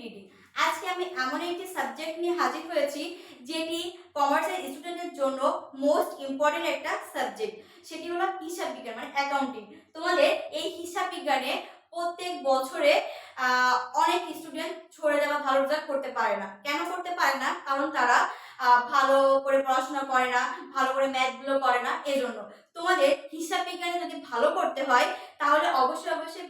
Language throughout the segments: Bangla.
বিডি আজকে আমি এমন একটি সাবজেক্ট নিয়ে হাজির হয়েছি, যেটি কমার্সের স্টুডেন্টের জন্য মোস্ট ইম্পর্টেন্ট একটা সাবজেক্ট সেটি হলো হিসাব বিজ্ঞান মানে অ্যাকাউন্টিং তোমাদের এই হিসাব বিজ্ঞানে প্রত্যেক বছরে অনেক স্টুডেন্ট ছড়ে যাওয়া ভালো রেজাল্ট করতে পারে না। কেন করতে পারে না? কারণ তারা ভালো করে পড়াশোনা করে না, ভালো করে ম্যাথগুলো করে না, এজন্য। তোমাদের হিসাব বিজ্ঞানে যদি ভালো করতে হয়, তাহলে অবশ্যই অবশ্যই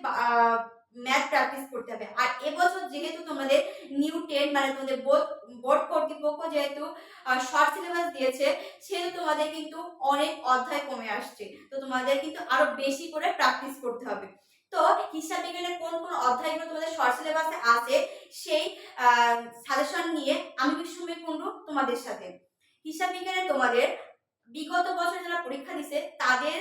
ম্যাথ প্র্যাকটিস করতে হবে। আর এবছর যেহেতু তোমাদের নিউ টেন মানে তোমাদের বোর্ড বোর্ড কর্তৃপক্ষ যেহেতু শর্ট সিলেবাস দিয়েছে, সেহেতু তোমাদের কিন্তু অনেক অধ্যায় কমে আসছে। তো তোমাদের কিন্তু আরও বেশি করে প্র্যাকটিস করতে হবে। তো হিসাব বিজ্ঞানের কোন কোন অধ্যায়গুলো তোমাদের শর্ট সিলেবাসে আছে, সেই সাজেশন নিয়ে আমি বিশ্বমী কুণ্ডু তোমাদের সাথে। হিসাব বিজ্ঞানে তোমাদের বিগত বছর যারা পরীক্ষা দিছে, তাদের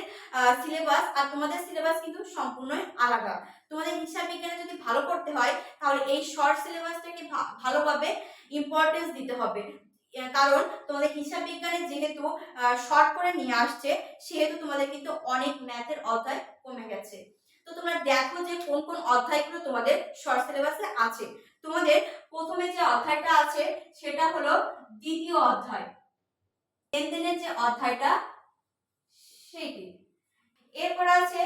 সিলেবাস আর তোমাদের সিলেবাস কিন্তু সম্পূর্ণই আলাদা। তোমাদের হিসাব বিজ্ঞানে যদি ভালো করতে হয়, তাহলে এই শর্ট সিলেবাসটাকে ভালোভাবে ইম্পর্টেন্স দিতে হবে। কারণ তোমাদের হিসাব বিজ্ঞানে যেহেতু শর্ট করে নিয়ে আসছে, সেহেতু তোমাদের কিন্তু অনেক ম্যাথের অধ্যায় কমে গেছে। তো তোমরা দেখো যে কোন কোন অধ্যায়গুলো তোমাদের শর্ট সিলেবাসে আছে। তোমাদের প্রথমে যে অধ্যায়টা আছে, সেটা হলো দ্বিতীয় অধ্যায়। লেনদেনের যে অধ্যায়টা, সেইটি। এরপর আছে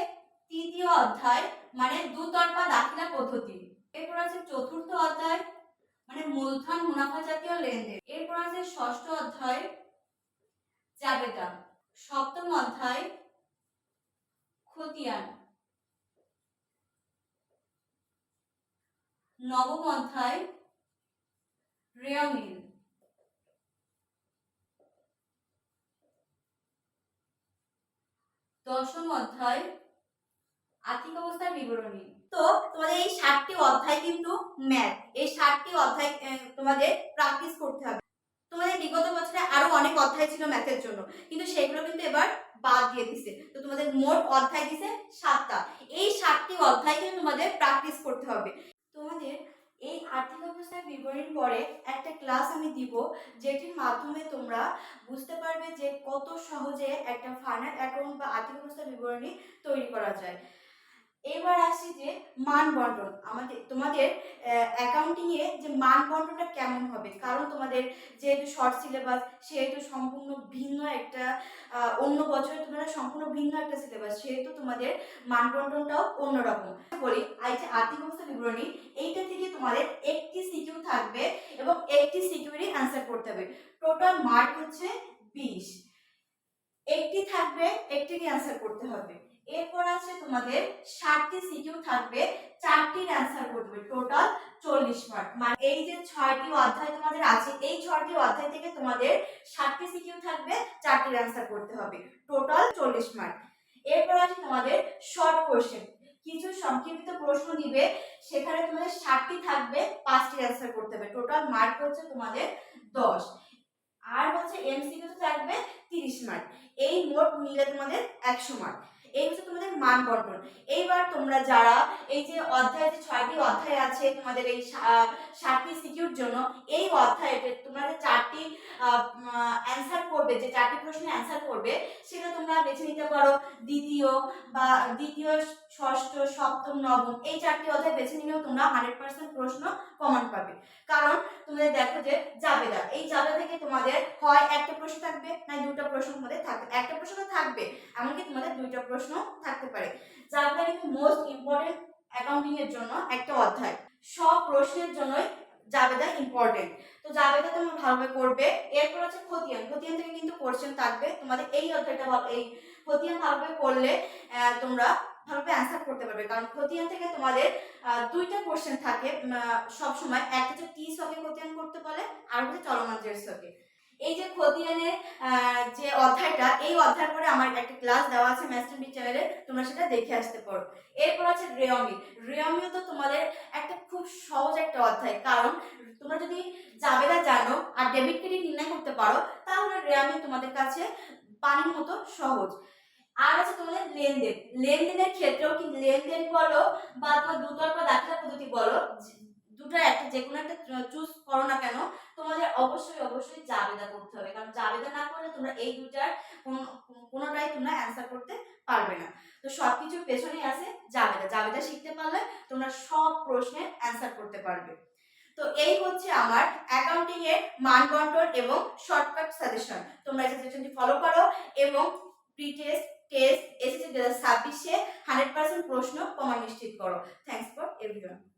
তৃতীয় অধ্যায় মানে দুতরফা দাখিলা পদ্ধতি। এরপর আছে চতুর্থ অধ্যায় মানে মূলধন মুনাফা জাতীয় লেনদেন। এরপর আছে ষষ্ঠ অধ্যায়, জাবেদা। সপ্তম অধ্যায়, খতিয়ান। নবম অধ্যায় রেয়মিল দশম অধ্যায় আর্থিক অবস্থার বিবরণী। তো তোমাদের এই ষাটটি অধ্যায় কিন্তু ম্যাথ এই ষাটটি অধ্যায় তোমাদের প্র্যাকটিস করতে হবে। তোমাদের বিগত বছরে আরও অনেক অধ্যায় ছিল ম্যাথের জন্য, কিন্তু সেগুলো কিন্তু এবার বাদ দিয়ে দিছে। তো তোমাদের মোট অধ্যায় দিছে সাতটা। এই সাতটি অধ্যায় কিন্তু তোমাদের প্র্যাকটিস করতে হবে। তোমাদের এই আর্থিক অবস্থার বিবরণীর পরে একটা ক্লাস আমি দিব, যেটির মাধ্যমে তোমরা বুঝতে পারবে যে কত সহজে একটা ফাইনাল অ্যাকাউন্ট বা আর্থিক অবস্থার বিবরণী তৈরি করা যায়। এবার আসি যে মান বন্টন। আমাদের, তোমাদের অ্যাকাউন্টিং এ যে মান বন্টনটা কেমন হবে? কারণ তোমাদের যেহেতু শর্ট সিলেবাস সেহেতু সম্পূর্ণ ভিন্ন একটা অন্য বছরের তুলনায় সম্পূর্ণ ভিন্ন একটা সিলেবাস সেহেতু তোমাদের মান বন্টনটাও অন্যরকম। বলি এই যে আর্থিক অবস্থা বিবরণী, এইটা থেকে তোমাদের একটি সিকিউ থাকবে এবং একটি সিকিউরই অ্যান্সার করতে হবে। টোটাল মার্ক হচ্ছে বিশ। একটি থাকবে, একটিরই অ্যান্সার করতে হবে। এরপর আছে তোমাদের ষাটটি সিকিউ থাকবে চারটির অ্যান্সার করতে হবে টোটাল চল্লিশ মার্ক মানে এই যে ছয়টি অধ্যায় তোমাদের আছে, এই ছয়টি অধ্যায় থেকে তোমাদের ষাটটি সিকিউ থাকবে চারটির অ্যান্সার করতে হবে টোটাল চল্লিশ মার্ক এরপর আছে তোমাদের শর্ট কোশ্চেন কিছু সংক্ষিপ্ত প্রশ্ন দিবে, সেখানে তোমাদের ষাটটি থাকবে, পাঁচটি অ্যান্সার করতে হবে টোটাল মার্ক হচ্ছে তোমাদের দশ। আর হচ্ছে এমসিকিউ থাকবে তিরিশ মার্ক এই মোট মিলে তোমাদের একশো মার্ক এই হচ্ছে তোমাদের মান বন্টন। এইবার তোমরা যারা এই যে অধ্যায় যে ছয়টি অধ্যায় আছে তোমাদের এই ষাটটি সিকিউর জন্য, এই অধ্যায়তে তোমরা যে চারটি অ্যান্সার করবে, যে চারটি প্রশ্নে অ্যান্সার করবে, সেটা তোমরা বেছে নিতে পারো। দ্বিতীয় বা দ্বিতীয়, ষষ্ঠ, সপ্তম, নবম, এই চারটি অধ্যায় বেছে নিলেও তোমরা হান্ড্রেড পার্সেন্ট প্রশ্ন কমন পাবে। কারণ তোমাদের দেখো যে জাবেদা, এই জাবেদা থেকে তোমাদের হয় একটা প্রশ্ন থাকবে, না দুটো প্রশ্ন তোমাদের থাকবে একটা প্রশ্ন থাকবে, এমনকি তোমাদের দুইটা প্রশ্ন থাকতে পারে জাবেদা কিন্তু মোস্ট ইম্পর্টেন্ট অ্যাকাউন্টিং এর জন্য একটা অধ্যায়। সব প্রশ্নের জন্যই জাবেদা ইম্পর্টেন্ট তো জাবেদা তোমরা ভালোভাবে করবে। এরপর হচ্ছে খতিয়ান। খতিয়ান থেকে কিন্তু কোশ্চেন থাকবে। তোমাদের এই অধ্যায়টা এই খতিয়ান ভালোভাবে করলে তোমরা ভালোভাবে অ্যান্সার করতে পারবে। কারণ খতিয়ান থেকে তোমাদের দুইটা কোশ্চেন থাকে। সব সময় একটা হচ্ছে টি সকে খতিয়ান করতে বলে আর হচ্ছে চলমান জের সকে এই যে খতিয়ানের যে অধ্যায়টা, এই অধ্যায় পরে আমার একটা ক্লাস দেওয়া আছে ম্যাস্টারবি চ্যানেলে তোমরা সেটা দেখে আসতে পারো। এরপর আছে রেয়মি রেয়মি তো তোমাদের একটা খুব সহজ একটা অধ্যায়, কারণ তোমরা যদি জাবেদা জানো আর ডেবিট ক্রেডিট নির্ণয় করতে পারো, তাহলে রেয়ামি তোমাদের কাছে পানির মতো সহজ। আর আছে তোমাদের লেনদেন। লেনদেনের ক্ষেত্রেও কি লেনদেন বলো বা তোমার দুতরফা দাখিলা পদ্ধতি বলো দুটো একটা, যে কোনো একটা চুজ করো না কেন, তোমাদের অবশ্যই অবশ্যই জাবেদা করতে হবে। কারণ জাবেদা না করলে তোমরা এই দুটার কোনো- কোনোটাই তোমরা অ্যান্সার করতে পারবে না। তো সব কিছুর পেছনেই আছে জাবেদা। জাবেদা শিখতে পারলে তোমরা সব প্রশ্নের অ্যান্সার করতে পারবে। তো এই হচ্ছে আমার অ্যাকাউন্টিং এর মান বন্টন এবং শর্টকাট সাজেশন তোমরা এই সাজেশনটি ফলো করো এবং প্রি টেস্ট টেস্ট এসএসসি দু হাজার ছাব্বিশে হান্ড্রেড পার্সেন্ট প্রশ্ন কমা নিশ্চিত করো। থ্যাংক